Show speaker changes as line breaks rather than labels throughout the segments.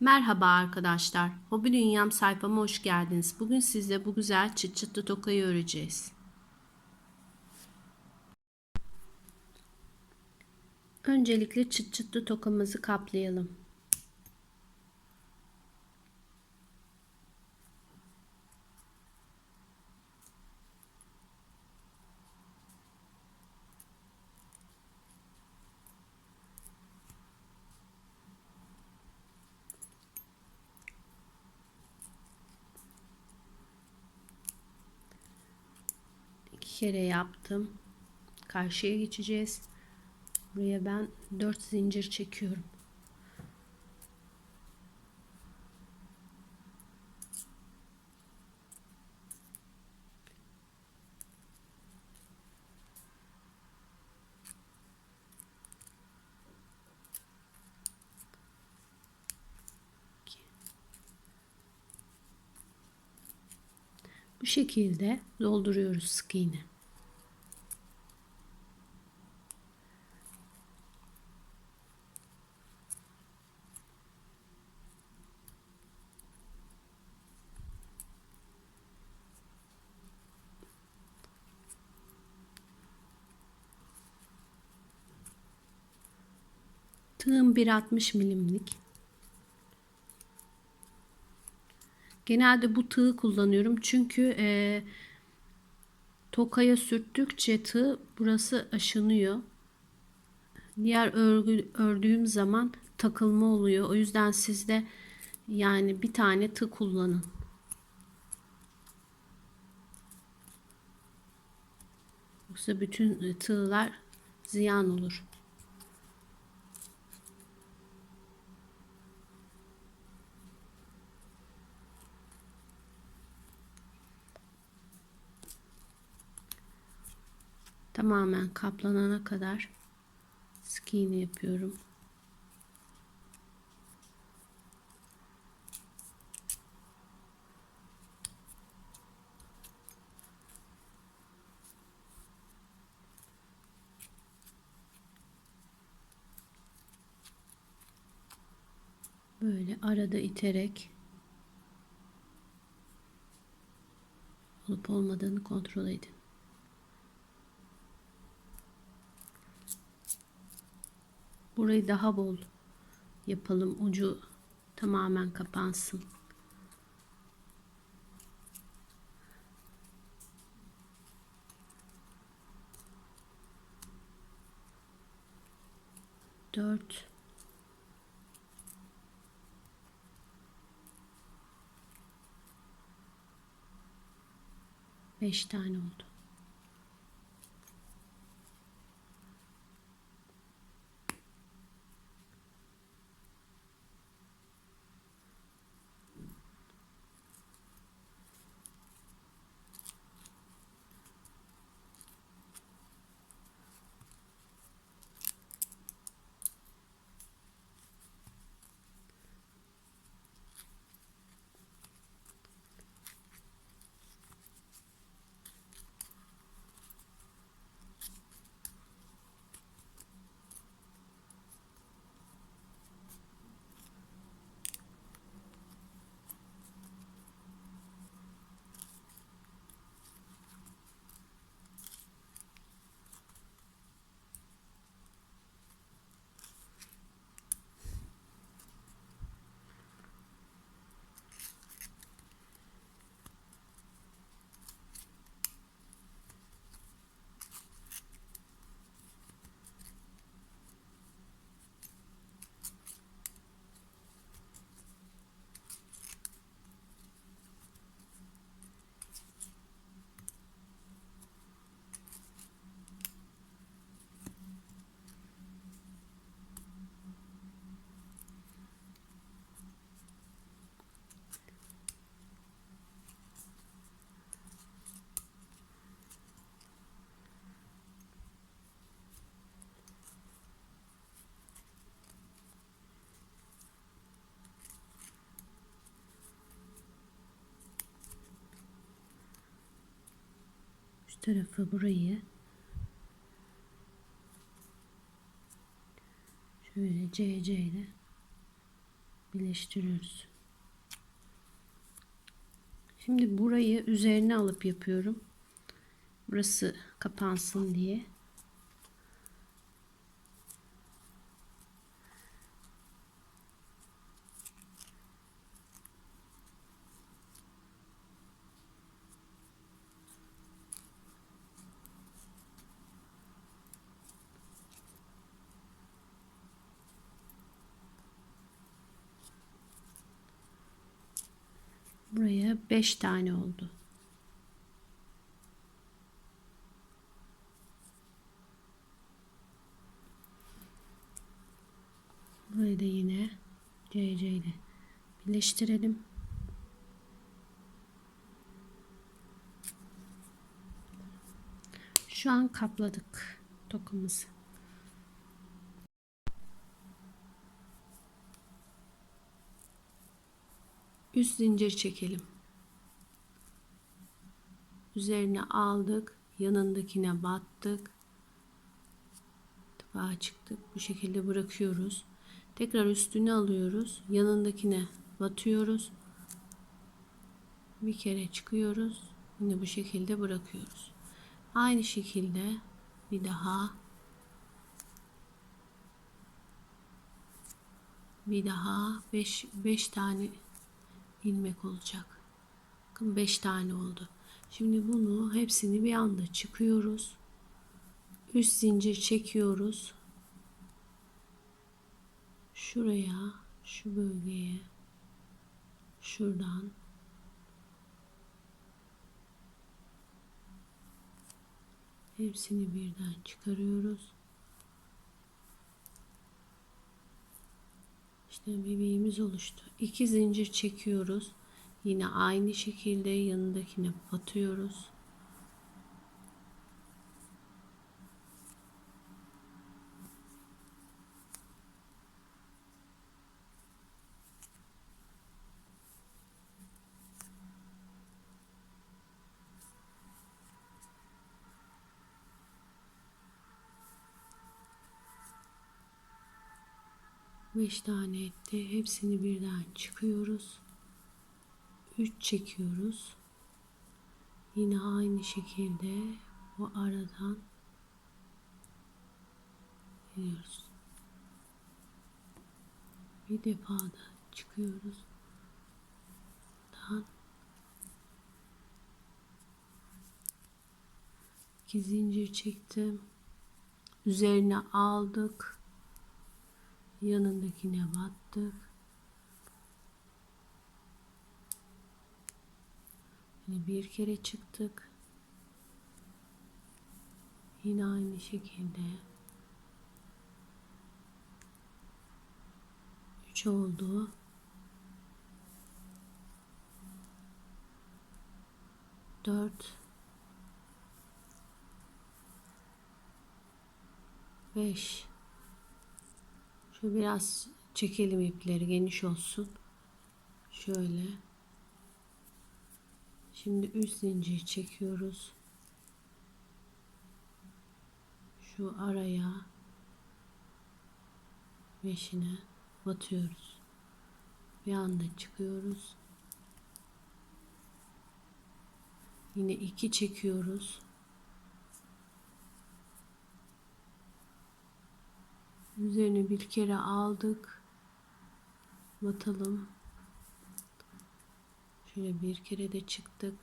Merhaba arkadaşlar. Hobi Dünyam sayfama hoş geldiniz. Bugün sizle bu güzel çıt çıtlı tokayı öreceğiz. Öncelikle çıt çıtlı tokamızı kaplayalım. iki kere yaptım. Karşıya geçeceğiz. Buraya ben 4 zincir çekiyorum. Bu şekilde dolduruyoruz sık iğne. Tığım 1.60 milimlik. Genelde bu tığı kullanıyorum çünkü e, tokaya sürttükçe tığ burası aşınıyor. Diğer örgü ördüğüm zaman takılma oluyor. O yüzden sizde yani bir tane tığ kullanın. Yoksa bütün tığlar ziyan olur. Tamamen kaplanana kadar sık iğne yapıyorum. Böyle arada iterek olup olmadığını kontrol edin. Burayı daha bol yapalım. Ucu tamamen kapansın. Dört. Beş tane oldu. Şu tarafı burayı şöyle CC ile birleştiriyoruz. Şimdi burayı üzerine alıp yapıyorum. Burası kapansın diye. Buraya 5 tane oldu. Burayı da yine CC ile birleştirelim. Şu an kapladık dokumuzu. 100 zincir çekelim. Üzerine aldık, yanındakine battık. Tıbağa çıktık. Bu şekilde bırakıyoruz. Tekrar üstünü alıyoruz. Yanındakine batıyoruz. Bir kere çıkıyoruz. Yine bu şekilde bırakıyoruz. Aynı şekilde bir daha bir daha 5 5 tane ilmek olacak. Bakın 5 tane oldu. Şimdi bunu hepsini bir anda çıkıyoruz. Üst zincir çekiyoruz. Şuraya, şu bölgeye, şuradan hepsini birden çıkarıyoruz. İşte bebeğimiz oluştu. İki zincir çekiyoruz. Yine aynı şekilde yanındakine batıyoruz. Beş tane etti. Hepsini birden çıkıyoruz. Üç çekiyoruz. Yine aynı şekilde bu aradan giriyoruz. Bir defa da çıkıyoruz. Buradan iki zincir çektim. Üzerine aldık yanındakine battık. Yine bir kere çıktık. Yine aynı şekilde üç oldu. Dört beş Şöyle biraz çekelim ipleri geniş olsun. Şöyle. Şimdi üst zincir çekiyoruz. Şu araya beşine batıyoruz. Bir anda çıkıyoruz. Yine iki çekiyoruz. Üzerine bir kere aldık. Batalım. Şöyle bir kere de çıktık.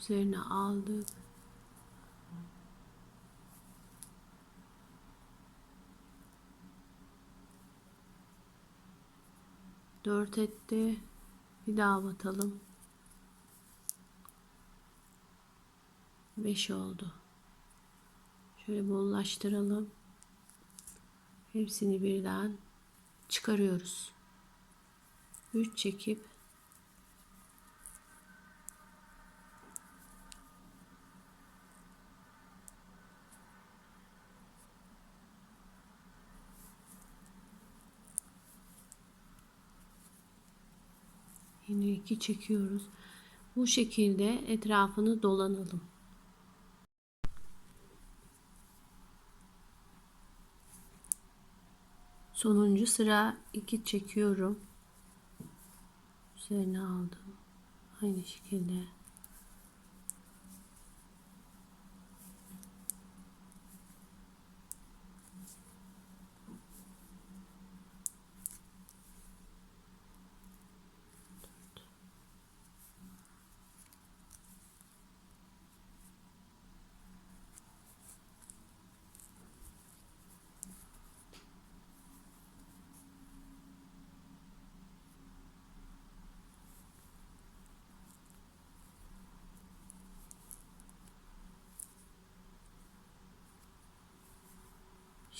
Üzerine aldık. 4 etti. Bir daha batalım. 5 oldu. Şöyle bollaştıralım. Hepsini birden çıkarıyoruz. 3 çekip Yine iki çekiyoruz. Bu şekilde etrafını dolanalım. Sonuncu sıra iki çekiyorum. Üzerine aldım. Aynı şekilde.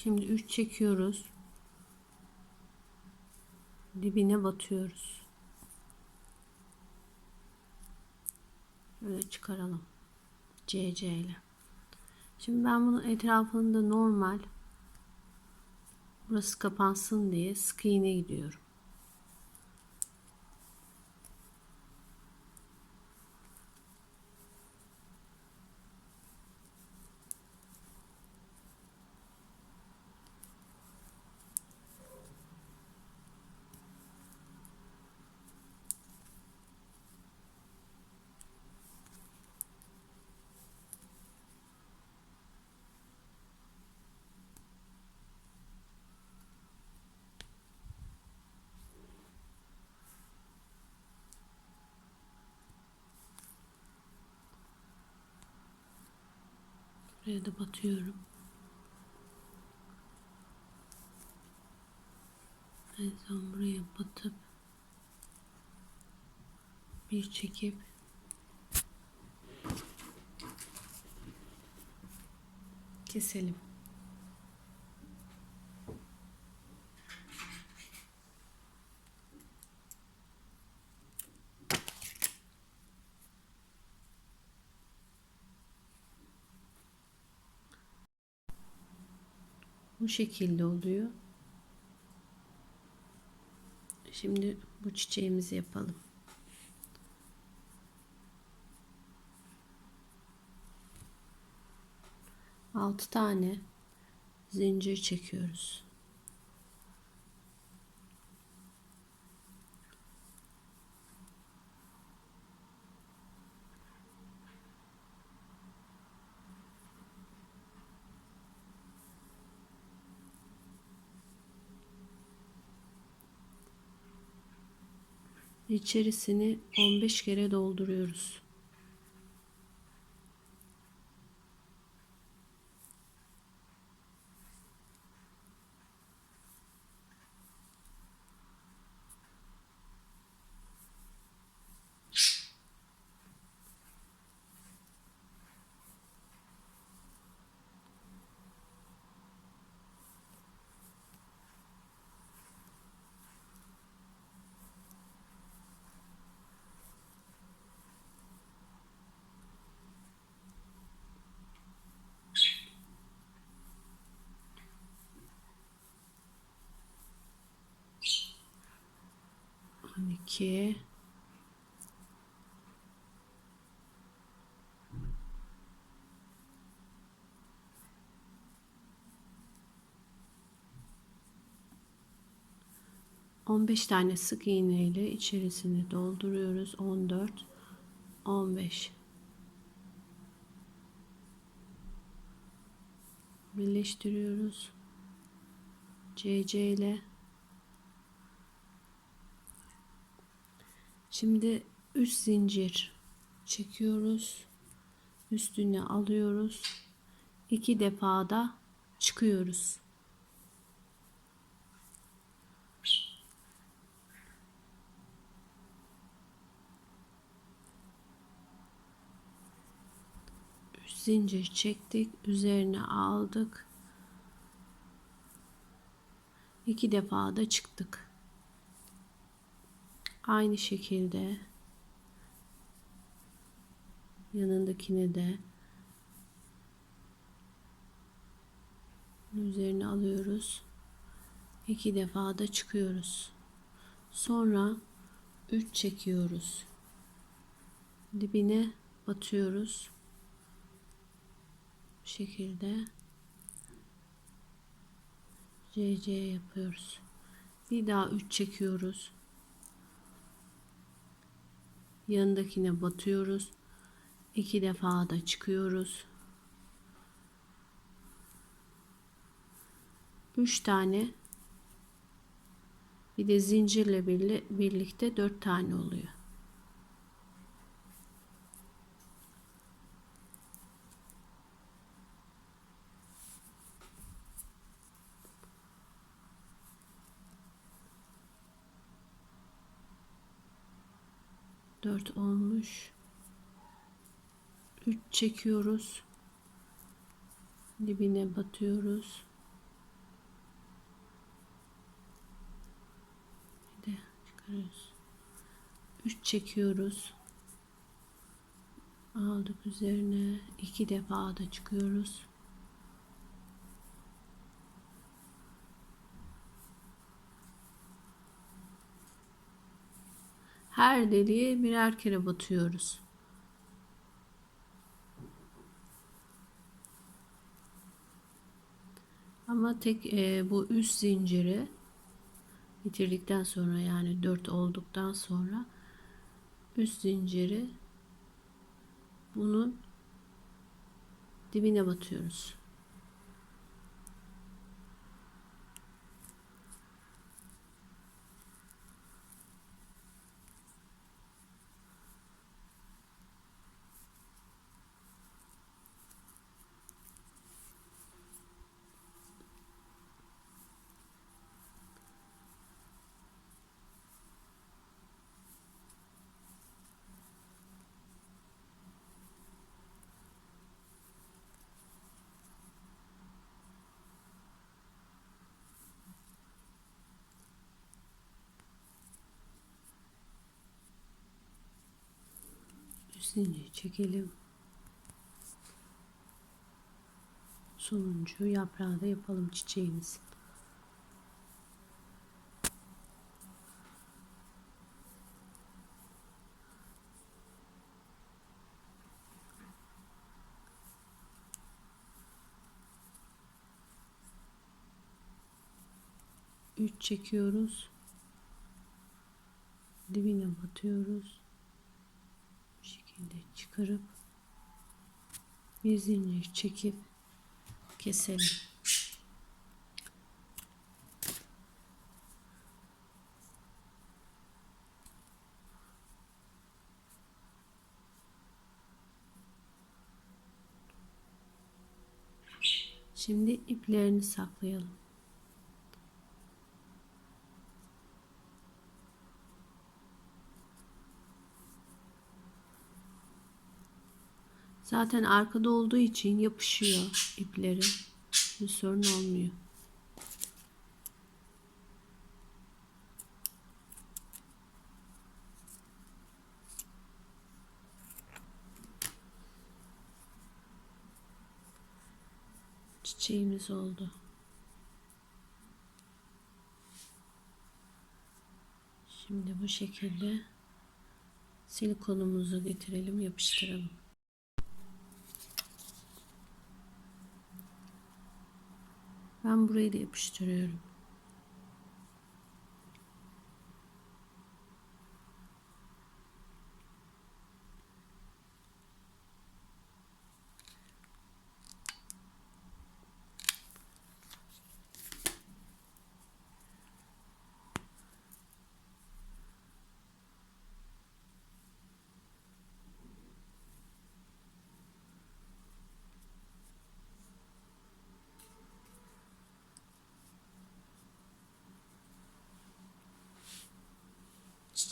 Şimdi 3 çekiyoruz. Dibine batıyoruz. Böyle çıkaralım. CC ile. Şimdi ben bunun etrafında normal burası kapansın diye sık iğne gidiyorum. Buraya da batıyorum. En son buraya batıp bir çekip keselim. Bu şekilde oluyor. Şimdi bu çiçeğimizi yapalım. Altı tane zincir çekiyoruz. İçerisini 15 kere dolduruyoruz. On iki. On beş tane sık iğne ile içerisini dolduruyoruz. On dört, on beş. Birleştiriyoruz. CC ile Şimdi 3 zincir çekiyoruz. Üstüne alıyoruz. İki defa da çıkıyoruz. Üç zincir çektik. Üzerine aldık. İki defa da çıktık. Aynı şekilde yanındakine de üzerine alıyoruz. İki defa da çıkıyoruz. Sonra 3 çekiyoruz. Dibine batıyoruz. Bu şekilde CC yapıyoruz. Bir daha 3 çekiyoruz. Yanındakine batıyoruz. İki defa da çıkıyoruz. 3 tane bir de zincirle birlikte 4 tane oluyor. Dört olmuş. Üç çekiyoruz. Dibine batıyoruz. Bir de çıkarıyoruz. Üç çekiyoruz. Aldık üzerine. iki defa da çıkıyoruz. Her deliğe birer kere batıyoruz. Ama tek e, bu üst zinciri bitirdikten sonra yani 4 olduktan sonra üst zinciri bunun dibine batıyoruz. Zincir çekelim. Sonuncu yaprağı da yapalım çiçeğimiz. Üç çekiyoruz. Dibine batıyoruz şekilde çıkarıp bir zincir çekip keselim. Şimdi iplerini saklayalım. Zaten arkada olduğu için yapışıyor ipleri. Bir sorun olmuyor. Çiçeğimiz oldu. Şimdi bu şekilde silikonumuzu getirelim, yapıştıralım. Ben burayı da yapıştırıyorum.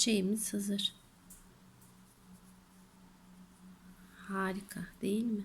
Çiçeğimiz hazır. Harika değil mi?